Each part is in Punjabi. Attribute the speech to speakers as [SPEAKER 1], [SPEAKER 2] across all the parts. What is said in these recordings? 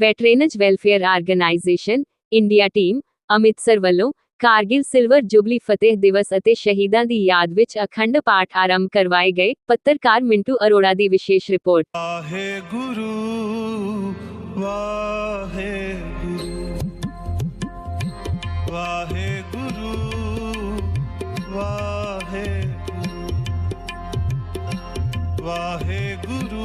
[SPEAKER 1] Veterans welfare organisation India team Amritsar ਵੱਲੋਂ ਕਾਰਗਿਲ ਸਿਲਵਰ ਜੁਬਲੀ ਫਤਿਹ ਦਿਵਸ ਅਤੇ ਸ਼ਹੀਦਾਂ ਦੀ ਯਾਦ ਵਿੱਚ ਅਖੰਡ ਪਾਠ ਆਰੰਭ ਕਰਵਾਏ ਗਏ। ਪੱਤਰਕਾਰ ਮਿੰਟੂ ਅਰੋੜਾ ਦੀ ਵਿਸ਼ੇਸ਼ ਰਿਪੋਰਟ।
[SPEAKER 2] ਵਾਹਿਗੁਰੂ ਵਾਹਿਗੁਰੂ ਵਾਹਿਗੁਰੂ ਵਾਹਿਗੁਰੂ ਵਾਹਿਗੁਰੂ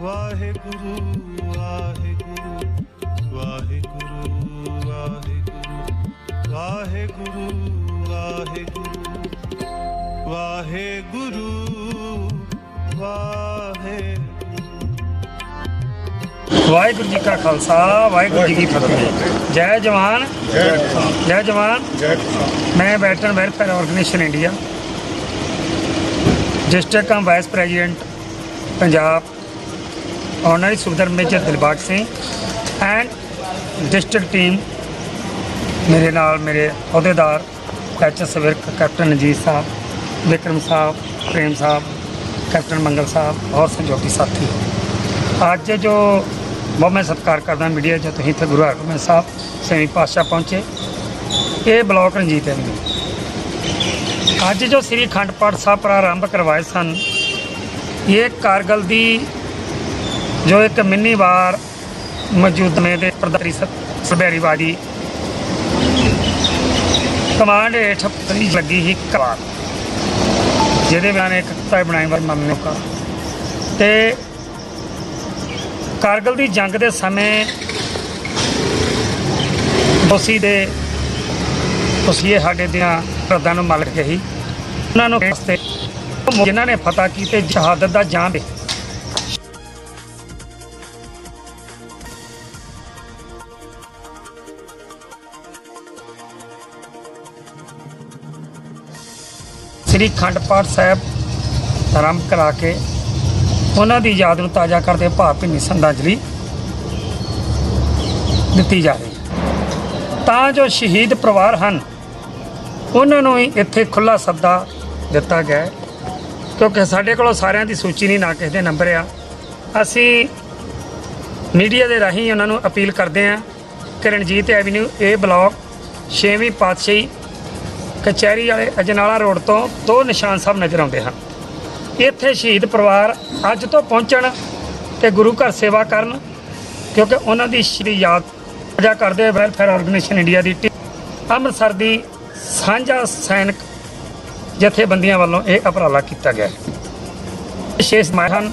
[SPEAKER 2] ਵਾਹਿਗੁਰੂ ਵਾਹਿਗੁਰੂ ਵਾਹਿਗੁਰੂ ਵਾਹਿਗੁਰੂ ਵਾਹਿਗੁਰੂ ਵਾਹਿਗੁਰੂ ਵਾਹਿਗੁਰੂ ਵਾਹਿਗੁਰੂ।
[SPEAKER 3] ਵਾਹਿਗੁਰੂ ਜੀ ਕਾ ਖਾਲਸਾ ਵਾਹਿਗੁਰੂ ਜੀ ਕੀ ਫਤਿਹ। ਜੈ ਜਵਾਨ। ਜੈ ਜਵਾਨ। ਮੈਂ veteran welfare organisation India district cum vice president Punjab. Honorary subedar major Dilbag Singh and district team ਮੇਰੇ ਨਾਲ ਮੇਰੇ ਅਹੁਦੇਦਾਰ H Virk captain Ajit sahib Vikram sahib Prem sahib captain Mangal sahib ਔਰ ਸੰਜੋਗੀ ਸਾਥੀ। ਅੱਜ ਜੋ ਬਹੁਤ ਮੈਂ ਸਤਿਕਾਰ ਕਰਦਾ ਮੀਡੀਆ ਜੋ ਤੁਸੀਂ ਇੱਥੇ ਗੁਰੂ ਹਰਗੋਬਿੰਦ ਸਾਹਿਬ ਸੇਵੀ ਪਾਤਸ਼ਾਹ ਪਹੁੰਚੇ, ਇਹ ਬਲਾਕ ਰਣਜੀਤ ਐਵਨਿਊ ਅੱਜ ਜੋ ਸ੍ਰੀ ਅਖੰਡ ਪਾਠ ਸਾਹਿਬ ਪ੍ਰਾਰੰਭ ਕਰਵਾਏ ਸਨ, ਇਹ ਕਾਰਗਲ ਦੀ ਜੋ ਇੱਕ ਮਿੰਨੀ ਵਾਰ ਮੌਜੂਦ ਮੇ ਦੇ ਪ੍ਰਧਾਰੀ ਸਬੈਰੀਵਾਦੀ ਕਮਾਂਡ ਹੇਠ ਪਰੀ ਲੱਗੀ ਹੀ ਕਾਰ ਜਿਹਦੇ ਬਿਆਨ ਇੱਕ ਕਤਾਈ ਬਣਾਈ ਵਾਰ ਮੰਨੋ ਕਾ ਤੇ ਕਾਰਗਲ ਦੀ ਜੰਗ ਦੇ ਸਮੇਂ ਦੋਸੀ ਦੇ ਤੁਸੀਂ ਸਾਡੇ ਦੀਆਂ ਪ੍ਰਧਾਨ ਨੂੰ ਮਾਲਕ ਗਈ ਉਹਨਾਂ ਨੂੰ ਜਿਨ੍ਹਾਂ ਨੇ ਫਤਿਹ ਕੀਤੇ ਜਹਾਦਤ ਦਾ ਜਾਮ ਸ੍ਰੀ ਖੰਡ ਪਾਠ ਸਾਹਿਬ ਆਰੰਭ ਕਰਾ ਕੇ ਉਹਨਾਂ ਦੀ ਯਾਦ ਨੂੰ ਤਾਜ਼ਾ ਕਰਦੇ ਭਾਵ ਭਿੰਨੀ ਸੰਦਾਜਲੀ ਦਿੱਤੀ ਜਾ ਰਹੀ। ਤਾਂ ਜੋ ਸ਼ਹੀਦ ਪਰਿਵਾਰ ਹਨ, ਉਹਨਾਂ ਨੂੰ ਹੀ ਇੱਥੇ ਖੁੱਲਾ ਸੱਦਾ ਦਿੱਤਾ ਗਿਆ ਕਿਉਂਕਿ ਸਾਡੇ ਕੋਲ ਸਾਰਿਆਂ ਦੀ ਸੂਚੀ ਨਹੀਂ, ਨਾ ਕਿਸੇ ਦੇ ਨੰਬਰ ਆ। ਅਸੀਂ ਮੀਡੀਆ ਦੇ ਰਾਹੀਂ ਉਹਨਾਂ ਨੂੰ ਅਪੀਲ ਕਰਦੇ ਹਾਂ ਕਿ ਰਣਜੀਤ ਐਵੀਨਿਊ ਏ ਬਲਾਕ 6ਵੀਂ ਪਾਤਸ਼ਾਹੀ ਕਚਹਿਰੀ ਵਾਲੇ ਅਜਨਾਲਾ ਰੋਡ ਤੋਂ ਦੋ ਨਿਸ਼ਾਨ ਸਾਹਿਬ ਨਜ਼ਰ ਆਉਂਦੇ ਹਨ। ਇੱਥੇ ਸ਼ਹੀਦ ਪਰਿਵਾਰ ਅੱਜ ਤੋਂ ਪਹੁੰਚਣ ਤੇ ਗੁਰੂ ਘਰ ਸੇਵਾ ਕਰਨ, ਕਿਉਂਕਿ ਉਹਨਾਂ ਦੀ ਸ਼੍ਰੀ ਯਾਦ ਅਜਾ ਕਰਦੇ ਹੋਏ ਵੈਲਫੇਅਰ ਆਰਗੇਨਾਈਜੇਸ਼ਨ ਇੰਡੀਆ ਦੀ ਟੀਮ ਅੰਮ੍ਰਿਤਸਰ ਦੀ ਸਾਂਝਾ ਸੈਨਿਕ ਜਥੇਬੰਦੀਆਂ ਵੱਲੋਂ ਇਹ ਉਪਰਾਲਾ ਕੀਤਾ ਗਿਆ ਹੈ। ਵਿਸ਼ੇਸ਼ ਮਾਇ ਹਨ।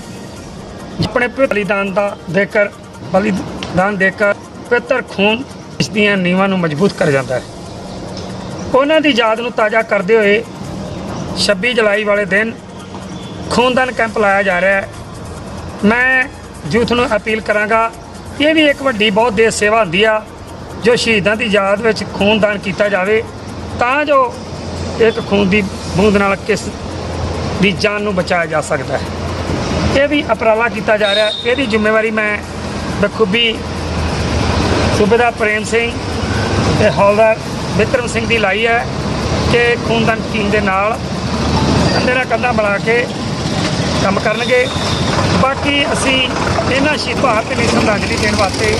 [SPEAKER 3] ਆਪਣੇ ਬਲੀਦਾਨ ਦਾ ਦੇਕਰ, ਬਲੀਦਾਨ ਦੇਕਰ ਪਵਿੱਤਰ ਖੂਨ ਇਸ ਦੀਆਂ ਨੀਵਾਂ ਨੂੰ ਮਜ਼ਬੂਤ ਕਰ ਜਾਂਦਾ ਹੈ। ਉਹਨਾਂ ਦੀ ਯਾਦ ਨੂੰ ਤਾਜ਼ਾ ਕਰਦੇ ਹੋਏ 26 ਜੁਲਾਈ ਵਾਲੇ ਦਿਨ ਖੂਨਦਾਨ ਕੈਂਪ ਲਾਇਆ ਜਾ ਰਿਹਾ ਹੈ। ਮੈਂ ਯੂਥ ਨੂੰ ਅਪੀਲ ਕਰਾਂਗਾ, ਇਹ ਵੀ ਇੱਕ ਵੱਡੀ ਬਹੁਤ ਦੇਸ਼ ਸੇਵਾ ਹੁੰਦੀ ਆ, ਜੋ ਸ਼ਹੀਦਾਂ ਦੀ ਯਾਦ ਵਿੱਚ ਖੂਨਦਾਨ ਕੀਤਾ ਜਾਵੇ, ਤਾਂ ਜੋ ਇੱਕ ਖੂਨ ਦੀ ਬੂੰਦ ਨਾਲ ਕਿਸ ਦੀ ਜਾਨ ਨੂੰ ਬਚਾਇਆ ਜਾ ਸਕਦਾ ਹੈ। ਇਹ ਵੀ ਅਪਰਾਲਾ ਕੀਤਾ ਜਾ ਰਿਹਾ ਇਹਦੀ ਜ਼ਿੰਮੇਵਾਰੀ ਮੈਂ ਬਖੂਬੀ ਸੂਬੇਦਾਰ ਪ੍ਰੇਮ ਸਿੰਘ ਤੇ ਹੌਲਦਾਰ ਬਿਕਰਮ ਸਿੰਘ ਦੀ ਲਾਈ ਹੈ ਕਿ ਖੂਨਦਾਨ ਟੀਮ ਦੇ ਨਾਲ ਕੰਧੇ ਨਾਲ ਕੰਧਾ ਬਣਾ ਕੇ ਕੰਮ ਕਰਨਗੇ। ਬਾਕੀ ਅਸੀਂ ਇਹਨਾਂ ਸ਼ਹੀਦ ਭਾਰਤ ਲਈ ਸ਼ਰਧਾਂਜਲੀ ਦੇਣ ਵਾਸਤੇ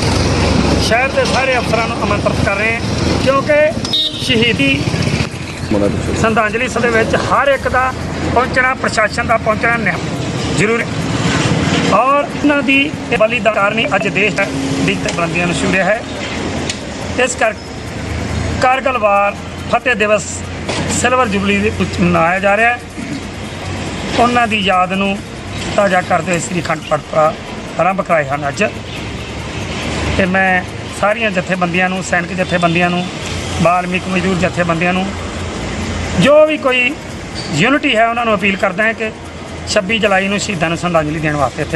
[SPEAKER 3] ਸ਼ਹਿਰ ਦੇ ਸਾਰੇ ਅਫਸਰਾਂ ਨੂੰ ਆਮੰਤਰਿਤ ਕਰ ਰਹੇ ਹਾਂ, ਕਿਉਂਕਿ ਸ਼ਹੀਦੀ ਸ਼ਰਧਾਂਜਲੀ ਸਭਾ ਵਿੱਚ ਹਰ ਇੱਕ ਦਾ ਪਹੁੰਚਣਾ, ਪ੍ਰਸ਼ਾਸਨ ਦਾ ਪਹੁੰਚਣਾ ਨਿਹ- ਜ਼ਰੂਰੀ ਔਰ ਇਹਨਾਂ ਦੀ ਇਹ ਬਲੀਦਾਨ ਕਾਰਨੀ ਅੱਜ ਦੇਸ਼ ਦੀ ਤਬੰਦੀਆਂ ਨੂੰ ਛੂਰਿਆ ਹੈ। ਇਸ ਕਰ ਕਾਰਗਲ ਵਾਰ ਫਤਿਹ ਦਿਵਸ ਸਿਲਵਰ ਜੁਬਲੀ ਦੇ ਵਿੱਚ ਮਨਾਇਆ ਜਾ ਰਿਹਾ ਹੈ। ਉਹਨਾਂ ਦੀ ਯਾਦ ਨੂੰ ਤਾਜ਼ਾ ਕਰਦੇ ਹੋਏ ਸ੍ਰੀ ਅਖੰਡ ਪਾਠ ਆਰੰਭ ਕਰਾਏ ਹਨ ਅੱਜ। ਤੇ ਮੈਂ ਸਾਰੀਆਂ ਜਥੇਬੰਦੀਆਂ ਨੂੰ, ਸੈਨਿਕ ਜਥੇਬੰਦੀਆਂ ਨੂੰ, ਬਾਲਮਿਕ ਮਜ਼ਦੂਰ ਜਥੇਬੰਦੀਆਂ ਨੂੰ, ਜੋ ਵੀ ਕੋਈ ਯੂਨਿਟੀ ਹੈ ਉਹਨਾਂ ਨੂੰ ਅਪੀਲ ਕਰਦਾ ਹੈ ਕਿ 26 ਜੁਲਾਈ ਨੂੰ ਸ਼ਹੀਦਾਂ ਨੂੰ ਸ਼ਰਧਾਂਜਲੀ ਦੇਣ ਵਾਸਤੇ ਇੱਥੇ